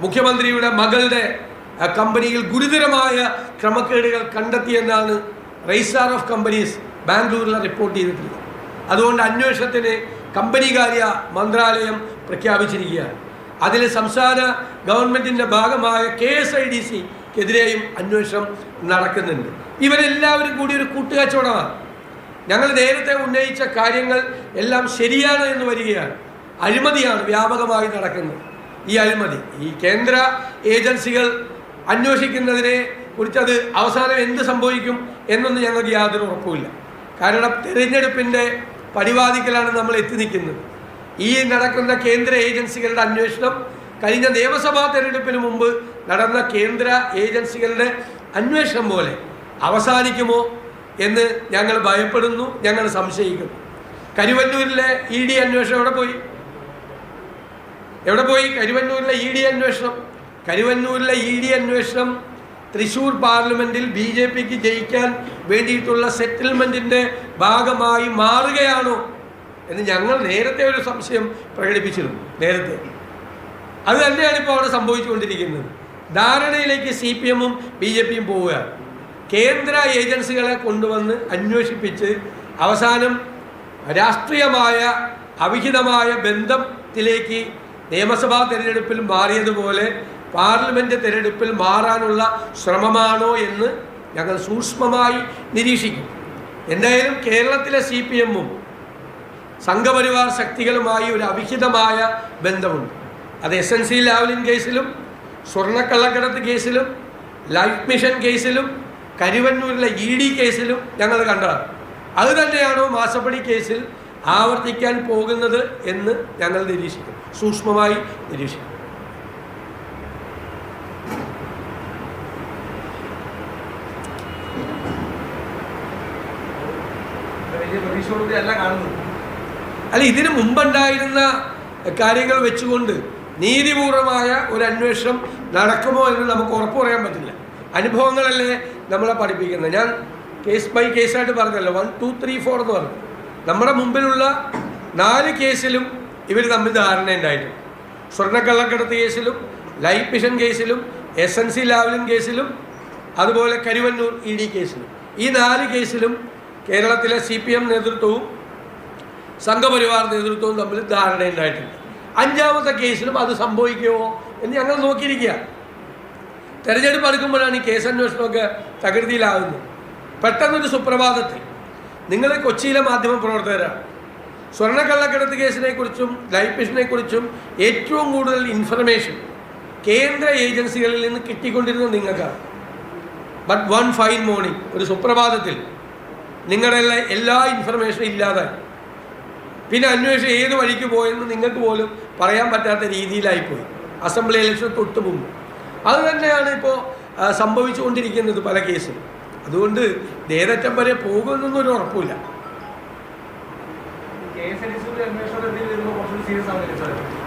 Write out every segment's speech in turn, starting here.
മുഖ്യമന്ത്രിയുടെ മകളുടെ കമ്പനിയിൽ ഗുരുതരമായ ക്രമക്കേടുകൾ കണ്ടെത്തിയെന്നാണ് രജിസ്ട്രാർ ഓഫ് കമ്പനീസ് ബാംഗ്ലൂരിൽ റിപ്പോർട്ട് ചെയ്തിട്ടുള്ളത്. അതുകൊണ്ട് അന്വേഷണത്തിന് കമ്പനികാര്യ മന്ത്രാലയം പ്രഖ്യാപിച്ചിരിക്കുകയാണ്. അതിൽ സംസ്ഥാന ഗവൺമെന്റിന്റെ ഭാഗമായ കെ എസ് ഐ ഡി സിക്കെതിരെയും അന്വേഷണം നടക്കുന്നുണ്ട്. ഇവരെല്ലാവരും കൂടി ഒരു കൂട്ടുകച്ചവടമാണ്. ഞങ്ങൾ നേരത്തെ ഉന്നയിച്ച കാര്യങ്ങൾ എല്ലാം ശരിയാണ് എന്ന് വരികയാണ്. അഴിമതിയാണ് വ്യാപകമായി നടക്കുന്നത്. ഈ അഴിമതി ഈ കേന്ദ്ര ഏജൻസികൾ അന്വേഷിക്കുന്നതിനെ അത് അവസാനം എന്ത് സംഭവിക്കും എന്നൊന്നും ഞങ്ങൾക്ക് യാതൊരു ഉറപ്പുമില്ല. കാരണം തിരഞ്ഞെടുപ്പിന്റെ പടിവാദിക്കലാണ് നമ്മൾ എത്തി നിൽക്കുന്നത്. ഈ നടക്കുന്ന കേന്ദ്ര ഏജൻസികളുടെ അന്വേഷണം കഴിഞ്ഞ നിയമസഭാ തെരഞ്ഞെടുപ്പിന് മുമ്പ് നടന്ന കേന്ദ്ര ഏജൻസികളുടെ അന്വേഷണം പോലെ അവസാനിക്കുമോ എന്ന് ഞങ്ങൾ ഭയപ്പെടുന്നു ഞങ്ങൾ സംശയിക്കുന്നു. കരുവന്നൂരിലെ ഇ ഡി അന്വേഷണം എവിടെ പോയി? എവിടെ പോയി? കരുവന്നൂരിലെ ഇ ഡി അന്വേഷണം. കരുവന്നൂരിലെ ഇ ഡി അന്വേഷണം തൃശൂർ പാർലമെന്റിൽ ബി ജെ പിക്ക് ജയിക്കാൻ വേണ്ടിയിട്ടുള്ള സെറ്റിൽമെന്റിന്റെ ഭാഗമായി മാറുകയാണോ എന്ന് ഞങ്ങൾ നേരത്തെ ഒരു സംശയം പ്രകടിപ്പിച്ചിരുന്നു നേരത്തെ. അത് തന്നെയാണ് ഇപ്പോൾ അവിടെ സംഭവിച്ചുകൊണ്ടിരിക്കുന്നത്. ധാരണയിലേക്ക് സി പി എമ്മും ബി ജെ പിയും പോവുകയാണ്. കേന്ദ്ര ഏജൻസികളെ കൊണ്ടുവന്ന് അന്വേഷിപ്പിച്ച് അവസാനം രാഷ്ട്രീയമായ അവിഹിതമായ ബന്ധത്തിലേക്ക് നിയമസഭാ തിരഞ്ഞെടുപ്പിൽ മാറിയതുപോലെ പാർലമെന്റ് തിരഞ്ഞെടുപ്പിൽ മാറാനുള്ള ശ്രമമാണോ എന്ന് ഞങ്ങൾ സൂക്ഷ്മമായി നിരീക്ഷിക്കും. എന്തായാലും കേരളത്തിലെ സി പി എമ്മും സംഘപരിവാർ ശക്തികളുമായി ഒരു അവിഹിതമായ ബന്ധമുണ്ട്. അത് എസ് എൻ സി ലാവലിൻ കേസിലും സ്വർണക്കള്ളക്കടത്ത് കേസിലും ലൈഫ് മിഷൻ കേസിലും കരുവന്നൂരിലെ ഇ ഡി കേസിലും ഞങ്ങൾ കണ്ടതാണ്. അത് തന്നെയാണോ മാസപ്പടി കേസിൽ ആവർത്തിക്കാൻ പോകുന്നത് എന്ന് ഞങ്ങൾ നിരീക്ഷിക്കും. സൂക്ഷ്മമായി നിരീക്ഷിക്കും. അല്ല ഇതിനു മുമ്പുണ്ടായിരുന്ന കാര്യങ്ങൾ വെച്ചുകൊണ്ട് നീതിപൂർവമായ ഒരു അന്വേഷണം നടക്കുമോ എന്ന് നമുക്ക് ഉറപ്പ് പറയാൻ പറ്റില്ല. അനുഭവങ്ങളല്ലേ നമ്മളെ പഠിപ്പിക്കുന്നത്. ഞാൻ കേസ് ബൈ കേസായിട്ട് പറഞ്ഞല്ലോ. വൺ ടു ത്രീ ഫോർ എന്ന് പറഞ്ഞു. നമ്മുടെ മുമ്പിലുള്ള നാല് കേസിലും ഇവർ തമ്മിൽ ധാരണ ഉണ്ടായിട്ടുണ്ട് സ്വർണക്കള്ളക്കടത്ത് കേസിലും ലൈഫ് മിഷൻ കേസിലും എസ് എൻ സി ലാവലിൻ കേസിലും അതുപോലെ കരുവന്നൂർ ഇ ഡി കേസിലും. ഈ നാല് കേസിലും കേരളത്തിലെ സി പി എം നേതൃത്വവും സംഘപരിവാർ നേതൃത്വവും തമ്മിൽ ധാരണയുണ്ടായിട്ടുണ്ട് അഞ്ചാമത്തെ കേസിലും അത് സംഭവിക്കുമോ എന്ന് ഞങ്ങൾ നോക്കിയിരിക്കുക. തെരഞ്ഞെടുപ്പ് അടുക്കുമ്പോഴാണ് ഈ കേസന്വേഷണമൊക്കെ തകൃതിയിലാകുന്നത്. പെട്ടെന്നൊരു സുപ്രഭാതത്തിൽ നിങ്ങൾ കൊച്ചിയിലെ മാധ്യമ പ്രവർത്തകരാണ്. സ്വർണക്കള്ളക്കടത്ത് കേസിനെ കുറിച്ചും ലൈഫ് മിഷനെ കുറിച്ചും ഏറ്റവും കൂടുതൽ ഇൻഫർമേഷൻ കേന്ദ്ര ഏജൻസികളിൽ നിന്ന് കിട്ടിക്കൊണ്ടിരുന്നത് നിങ്ങൾക്കാണ്. ബട്ട് വൺ ഫൈൻ മോർണിംഗ് ഒരു സുപ്രഭാതത്തിൽ നിങ്ങളുടെ എല്ലാ എല്ലാ ഇൻഫർമേഷനും ഇല്ലാതായി. പിന്നെ അന്വേഷണം ഏത് വഴിക്ക് പോയെന്ന് നിങ്ങൾക്ക് പോലും പറയാൻ പറ്റാത്ത രീതിയിലായിപ്പോയി. അസംബ്ലി ഇലക്ഷൻ തൊട്ട് മുമ്പ് അത് തന്നെയാണ് ഇപ്പോൾ സംഭവിച്ചുകൊണ്ടിരിക്കുന്നത് പല കേസും. അതുകൊണ്ട് ദേവറ്റം വരെ പോകുമെന്നൊന്നും ഒരു ഉറപ്പില്ല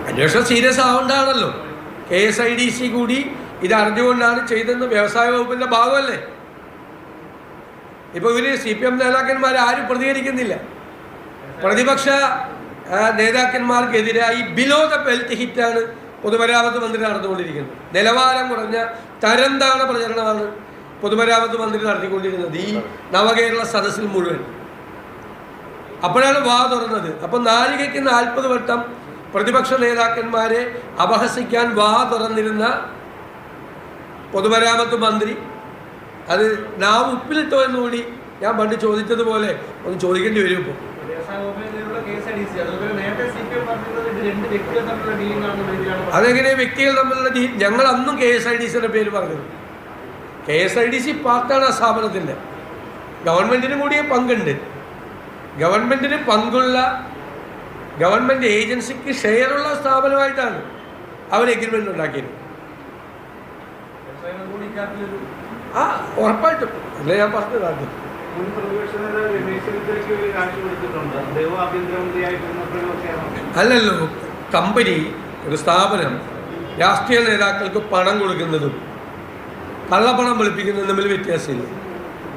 അന്വേഷണം സീരിയസ് ആവേണ്ടാണല്ലോ. ആവേണ്ടതാണല്ലോ K S I D C കൂടി ഇത് അറിഞ്ഞുകൊണ്ടാണ് ചെയ്തെന്ന് വ്യവസായ വകുപ്പിന്റെ ഭാഗമല്ലേ? ഇപ്പോൾ ഇവർ സി പി എം നേതാക്കന്മാർ ആരും പ്രതികരിക്കുന്നില്ല. പ്രതിപക്ഷ നേതാക്കന്മാർക്കെതിരായി ബിലോ ദ ബെൽറ്റ് ഹിറ്റാണ് പൊതുമരാമത്ത് മന്ത്രി നടന്നുകൊണ്ടിരിക്കുന്നത്. നിലവാരം കുറഞ്ഞ തരംതാണ പ്രചരണമാണ്. പൊതുമരാമത്ത് മന്ത്രി നടത്തിക്കൊണ്ടിരുന്നത് ഈ നവകേരള സദസ്സിൽ മുഴുവൻ. അപ്പോഴാണ് വാ തുറന്നത്. അപ്പം നാഴികയ്ക്ക് നാൽപ്പത് വട്ടം പ്രതിപക്ഷ നേതാക്കന്മാരെ അപഹസിക്കാൻ വാ തുറന്നിരുന്ന പൊതുമരാമത്ത് മന്ത്രി അത് നാവ് ഉപ്പിലിട്ടോ എന്നുകൂടി ഞാൻ പണ്ട് ചോദിച്ചതുപോലെ ഒന്ന് ചോദിക്കേണ്ടി വരും ഇപ്പോൾ. അതെങ്ങനെ വ്യക്തികൾ തമ്മിലുള്ള ഡീ ഞങ്ങൾ അന്നും കെ എസ് ഐ ഡി സിയുടെ പേര് പറഞ്ഞത്. K S I D C പാർട്ടാണ് ആ സ്ഥാപനത്തിന്റെ. ഗവൺമെന്റിന് കൂടിയ പങ്കുണ്ട്. ഗവൺമെന്റിന് പങ്കുള്ള ഗവൺമെന്റ് ഏജൻസിക്ക് ഷെയറുള്ള സ്ഥാപനമായിട്ടാണ് അവർ എഗ്രിമെന്റ് ഉണ്ടാക്കിയത്. ആ ഉറപ്പായിട്ടും. അല്ലേ ഞാൻ പറഞ്ഞത് ആദ്യം. അല്ലല്ലോ കമ്പനി ഒരു സ്ഥാപനം രാഷ്ട്രീയ നേതാക്കൾക്ക് പണം കൊടുക്കുന്നതും കള്ളപ്പണം വെളുപ്പിക്കുന്നത് തമ്മിൽ വ്യത്യാസമില്ല.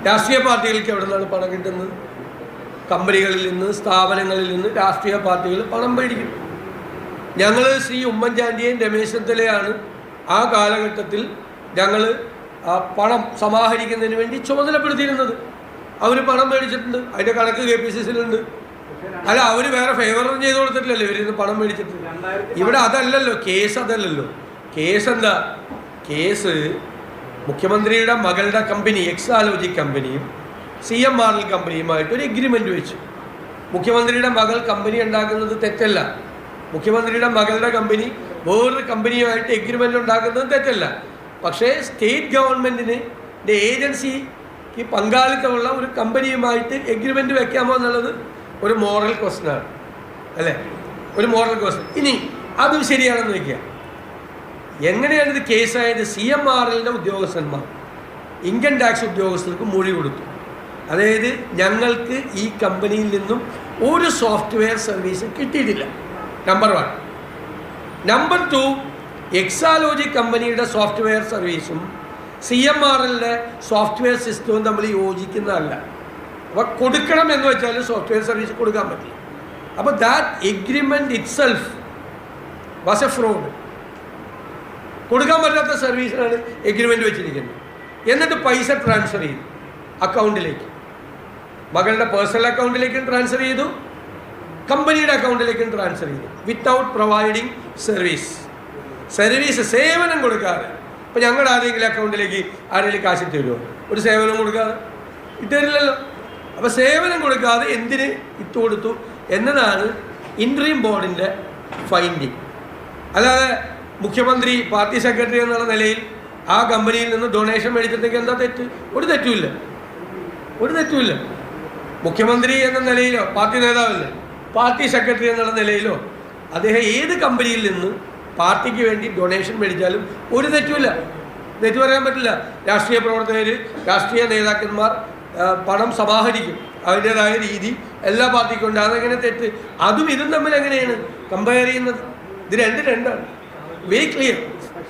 രാഷ്ട്രീയ പാർട്ടികൾക്ക് എവിടെ നിന്നാണ് പണം കിട്ടുന്നത്? കമ്പനികളിൽ നിന്ന് സ്ഥാപനങ്ങളിൽ നിന്ന് രാഷ്ട്രീയ പാർട്ടികൾ പണം മേടിക്കും ഞങ്ങൾ ശ്രീ ഉമ്മൻചാണ്ടിയെയും രമേശ് ചെന്നിത്തലയാണ് ആ കാലഘട്ടത്തിൽ ഞങ്ങൾ പണം സമാഹരിക്കുന്നതിന് വേണ്ടി ചുമതലപ്പെടുത്തിയിരുന്നത്. അവർ പണം മേടിച്ചിട്ടുണ്ട്. അതിന്റെ കണക്ക് കെ പി സി സിയിലുണ്ട് അല്ല അവർ വേറെ ഫേവറും ചെയ്ത് കൊടുത്തിട്ടില്ലല്ലോ. ഇവരിന്ന് പണം മേടിച്ചിട്ട്. ഇവിടെ അതല്ലല്ലോ കേസ് അതല്ലല്ലോ. കേസ് എന്താ? കേസ് മുഖ്യമന്ത്രിയുടെ മകളുടെ കമ്പനി എക്സാലോജി കമ്പനിയും സി എം ആർ എൽ കമ്പനിയുമായിട്ട് ഒരു എഗ്രിമെന്റ് വെച്ചു. മുഖ്യമന്ത്രിയുടെ മകൾ കമ്പനി ഉണ്ടാക്കുന്നത് തെറ്റല്ല. മുഖ്യമന്ത്രിയുടെ മകളുടെ കമ്പനി വേറൊരു കമ്പനിയുമായിട്ട് എഗ്രിമെന്റ് ഉണ്ടാക്കുന്നത് തെറ്റല്ല. പക്ഷേ സ്റ്റേറ്റ് ഗവൺമെന്റിന് ഏജൻസിക്ക് പങ്കാളിത്തമുള്ള ഒരു കമ്പനിയുമായിട്ട് എഗ്രിമെന്റ് വെക്കാമോ എന്നുള്ളത് ഒരു മോറൽ ക്വസ്റ്റനാണ് അല്ലേ? ഒരു മോറൽ ക്വസ്റ്റൻ ഇനി അതും ശരിയാണെന്ന് വയ്ക്കുക എങ്ങനെയാണ് ഇത് കേസായത് സി എം ആർ എല്ലിന്റെ ഉദ്യോഗസ്ഥന്മാർ. ഇൻകം ടാക്സ് ഉദ്യോഗസ്ഥർക്ക് മൊഴി കൊടുത്തു. അതായത് ഞങ്ങൾക്ക് ഈ കമ്പനിയിൽ നിന്നും ഒരു സോഫ്റ്റ്വെയർ സർവീസ് കിട്ടിയിട്ടില്ല. Number one number two Exalogic കമ്പനിയുടെ സോഫ്റ്റ്വെയർ സർവീസും സി എം ആർ എല്ലിന്റെ സോഫ്റ്റ്വെയർ സിസ്റ്റവും തമ്മിൽ യോജിക്കുന്നതല്ല. അപ്പോൾ കൊടുക്കണം എന്ന് വെച്ചാൽ സോഫ്റ്റ്വെയർ സർവീസ് കൊടുക്കാൻ പറ്റില്ല. അപ്പോൾ that agreement itself was a fraud കൊടുക്കാൻ പറ്റാത്ത സർവീസിനാണ് എഗ്രിമെന്റ് വെച്ചിരിക്കുന്നത്. എന്നിട്ട് പൈസ ട്രാൻസ്ഫർ ചെയ്തു അക്കൗണ്ടിലേക്ക്. മകളുടെ പേഴ്സണൽ അക്കൗണ്ടിലേക്കും ട്രാൻസ്ഫർ ചെയ്തു. കമ്പനിയുടെ അക്കൗണ്ടിലേക്കും ട്രാൻസ്ഫർ ചെയ്തു. വിത്തൗട്ട് പ്രൊവൈഡിങ് സർവീസ് സർവീസ് സേവനം കൊടുക്കാതെ. ഇപ്പം ഞങ്ങളുടെ ആരെങ്കിലും അക്കൗണ്ടിലേക്ക് ആരെങ്കിലും കാശ് തരുമോ? ഒരു സേവനം കൊടുക്കാതെ. ഇട്ടുതരില്ലല്ലോ അപ്പോൾ സേവനം കൊടുക്കാതെ എന്തിന് ഇട്ട് കൊടുത്തു? എന്നതാണ് ഇൻട്രീം ബോർഡിന്റെ ഫൈൻഡിങ് അല്ലാതെ മുഖ്യമന്ത്രി പാർട്ടി സെക്രട്ടറി എന്നുള്ള നിലയിൽ ആ കമ്പനിയിൽ നിന്ന് ഡൊണേഷൻ മേടിച്ചിട്ടെങ്കിൽ എന്താ തെറ്റ്? ഒരു തെറ്റുമില്ല. ഒരു തെറ്റുമില്ല. മുഖ്യമന്ത്രി എന്ന നിലയിലോ പാർട്ടി നേതാവല്ലേ? പാർട്ടി സെക്രട്ടറി എന്നുള്ള നിലയിലോ അദ്ദേഹം ഏത് കമ്പനിയിൽ നിന്ന് പാർട്ടിക്ക് വേണ്ടി ഡൊണേഷൻ മേടിച്ചാലും ഒരു തെറ്റുമില്ല. തെറ്റ് പറയാൻ പറ്റില്ല. രാഷ്ട്രീയ പ്രവർത്തകർ രാഷ്ട്രീയ നേതാക്കന്മാർ പണം സമാഹരിക്കും. അതിന്റേതായ രീതി എല്ലാ പാർട്ടിക്കും ഉണ്ട്. അതെങ്ങനെ തെറ്റ്? അതും ഇതും തമ്മിൽ എങ്ങനെയാണ്? കമ്പയർ ചെയ്യുന്നത്. ഇത് രണ്ട് രണ്ടാണ്. Very clear